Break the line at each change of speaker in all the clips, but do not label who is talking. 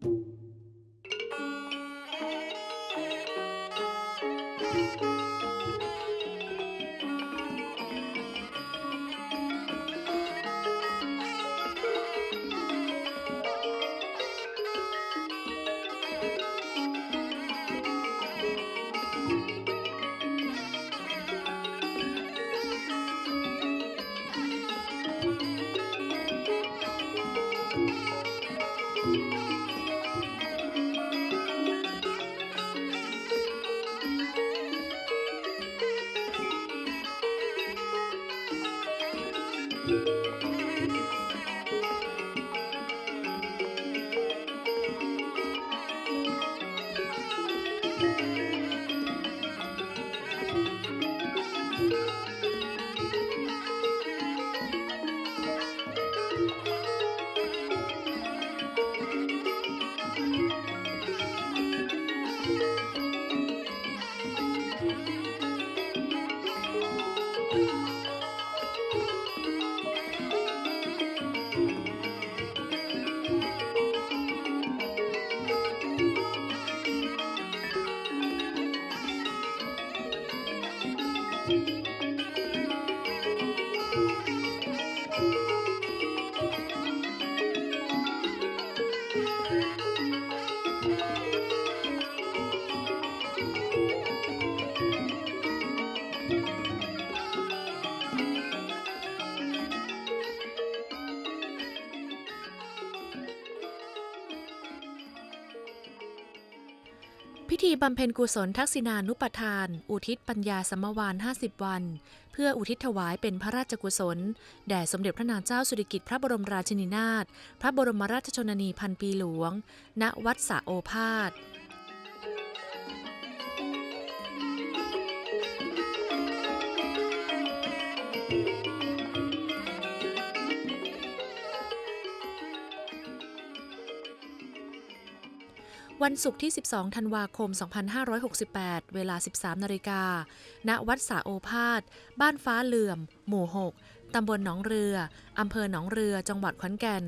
thank mm -hmm. you พิธีบำเพ็ญกุศลทักษิณานุปทาน อุทิศปัญญาสมวาน 50 วัน เพื่ออุทิศถวายเป็นพระราชกุศล แด่สมเด็จพระนางเจ้าสุริกิติ์พระบรมราชินีนาถ พระบรมราชชนนีพันปีหลวง ณ วัดสะโอภาส วันศุกร์ที่ 12 ธันวาคม 2568 เวลา 13 นาฬิกา ณ วัดสาโอภาส บ้านฟ้าเหลื่อม หมู่ 6 ตำบลหนองเรือ อำเภอหนองเรือ จังหวัดขอนแก่น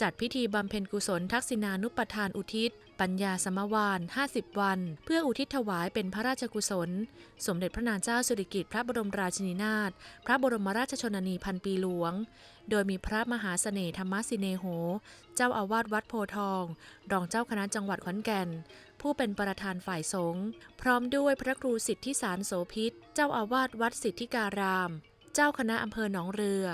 จัดพิธีบำเพ็ญกุศลทักษิณานุปทานอุทิศ ปัญญาสมวาน 50 วัน เพื่ออุทิศถวายเป็นพระราชกุศล สมเด็จพระนางเจ้าสุริกิติ์พระบรมราชินีนาถ พระบรมราชชนนีพันปีหลวง โดยมีพระมหาเสน่ห์ธรรมสิเนโห เจ้าอาวาสวัดโพทอง รองเจ้าคณะจังหวัดขอนแก่น ผู้เป็นประธานฝ่ายสงฆ์ พร้อมด้วยพระครูสิทธิสารโสพิษ เจ้าอาวาสวัดสิทธิการาม เจ้าคณะอำเภอหนองเรือ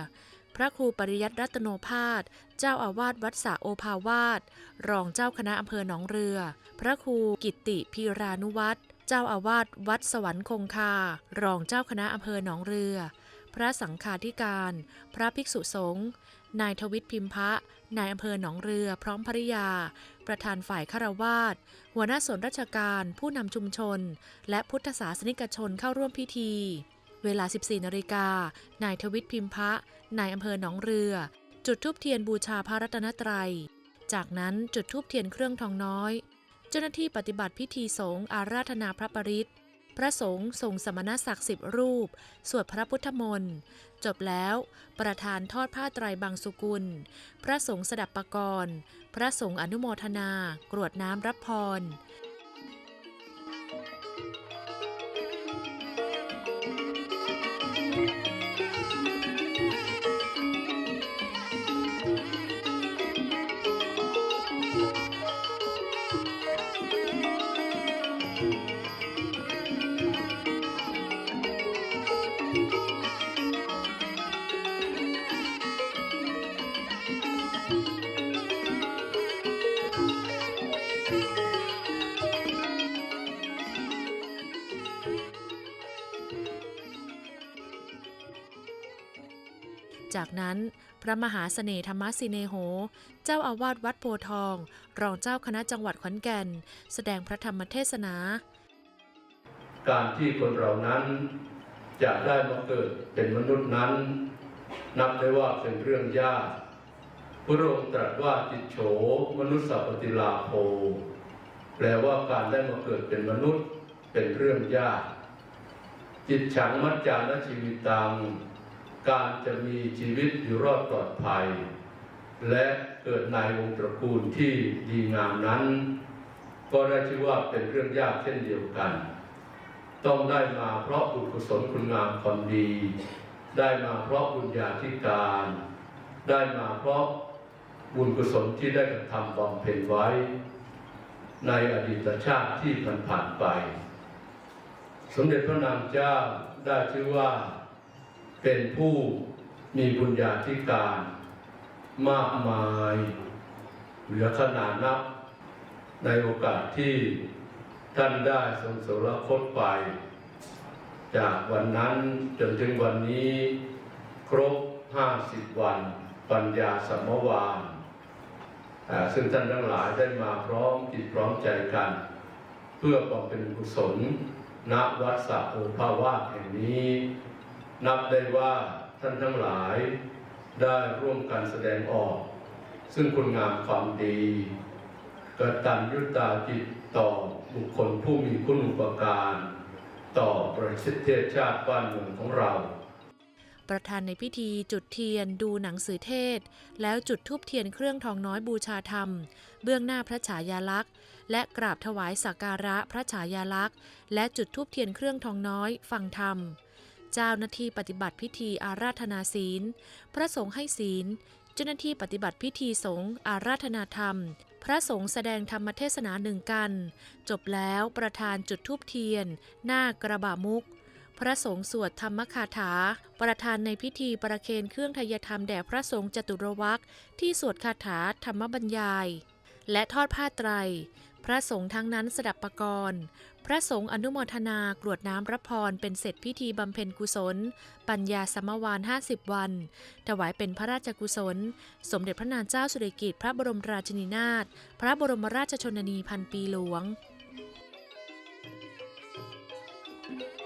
พระครูปริยัติรัตโนภาส เจ้าอาวาสวัดสาโอภาวาส รองเจ้าคณะอำเภอหนองเรือ พระครูกิตติพีรานุวัตรเจ้าอาวาสวัดสวรรคงคา รองเจ้าคณะอำเภอหนองเรือ พระสังฆาธิการ พระภิกษุสงฆ์นายทวิตพิมพะ นายอำเภอหนองเรือ พร้อมภริยา ประธานฝ่ายคารวาส หัวหน้าส่วนราชการ ผู้นำชุมชน และพุทธศาสนิกชนเข้าร่วมพิธี เวลา 14นาฬิกา นายทวิตพิมพะ นายอำเภอหนองเรือ จุดธูปเทียนบูชาพระรัตนตรัย จากนั้นจุดธูปเทียนเครื่องทองน้อย เจ้าหน้าที่ปฏิบัติพิธีสงฆ์อาราธนาพระปริตรพระสงฆ์ทรงสมณศักดิ์สิบรูป สวดพระพุทธมนต์จบแล้ว ประธานทอดผ้าไตรบางสุกุล พระสงฆ์สดับปกรณ์ พระสงฆ์อนุโมทนา กรวดน้ำรับพร จากนั้นพระมหาเสน่ธรรมสิเนโห เจ้าอาวาสวัดโพทอง รองเจ้าคณะจังหวัดขอนแก่น แสดงพระธรรมเทศนา
การที่คนเรานั้นจะได้มาเกิดเป็นมนุษย์นั้น นับได้ว่าเป็นเรื่องยากพระองค์ตรัสว่าจิตโฉมนุษย์สัพพติลาโภแปลว่าการได้มาเกิดเป็นมนุษย์เป็นเรื่องยาก จิตฉังมัจจานชีวิตัง การจะมีชีวิตอยู่รอดปลอดภัย และเกิดในวงตระกูลที่ดีงามนั้น ก็ได้ชื่อว่าเป็นเรื่องยากเช่นเดียวกัน ต้องได้มาเพราะบุญกุศลคุณงามความดี ได้มาเพราะบุญญาธิการ ได้มาเพราะบุญกุศลที่ได้กระทำบำเพ็ญไว้ ในอดีตชาติที่ผ่านๆไป สมเด็จพระนางเจ้าได้ชื่อว่า เป็นผู้มีบุญญาธิการมากมายเหลือขนาดนับ ในโอกาสที่ท่านได้ทรงสรคตไป จากวันนั้นจนถึงวันนี้ ครบ 50 วัน ปัญญาสัมมวานซึ่งท่านทั้งหลายได้มาพร้อมจิตพร้อมใจกัน เพื่อบำเพ็ญกุศลณวัดสะโอภาวาสแห่งนี้ นับได้ว่าท่านทั้งหลายได้ร่วมกันแสดงออก ซึ่งคุณงามความดีกตัญยุตาจิตต่อบุคคลผู้มีคุณอุปการ ต่อประเทศชาติบ้านเมืองของเรา
ประธานในพิธีจุดเทียนดูหนังสือเทศ แล้วจุดทูบเทียนเครื่องทองน้อยบูชาธรรม เบื้องหน้าพระฉายาลักษณ์ และกราบถวายสักการะพระฉายาลักษณ์ และจุดทูบเทียนเครื่องทองน้อยฟังธรรม เจ้าหน้าที่ปฏิบัติพิธีอาราธนาศีล พระสงฆ์ให้ศีล เจ้าหน้าที่ปฏิบัติพิธีสงฆ์อาราธนาธรรม พระสงฆ์แสดงธรรมเทศนาหนึ่งกัน จบแล้วประธานจุดทูบเทียน หน้ากระบะมุก พระสงฆ์สวดธรรมคาถา ประธานในพิธีประเคนเครื่องทายธรรมแด่พระสงฆ์จตุรวักที่สวดคาถาธรรมบรรยาย และทอดผ้าไตร พระสงฆ์ทั้งนั้นสดับปกรณ์ พระสงฆ์อนุโมทนากรวดน้ำรับพรเป็นเสร็จพิธีบำเพ็ญกุศล ปัญญาสมวาน50 วัน ถวายเป็นพระราชกุศล สมเด็จพระนางเจ้าสุริกิติ์พระบรมราชินีนาถ พระบรมราชชนนีพันปีหลวง Thank you.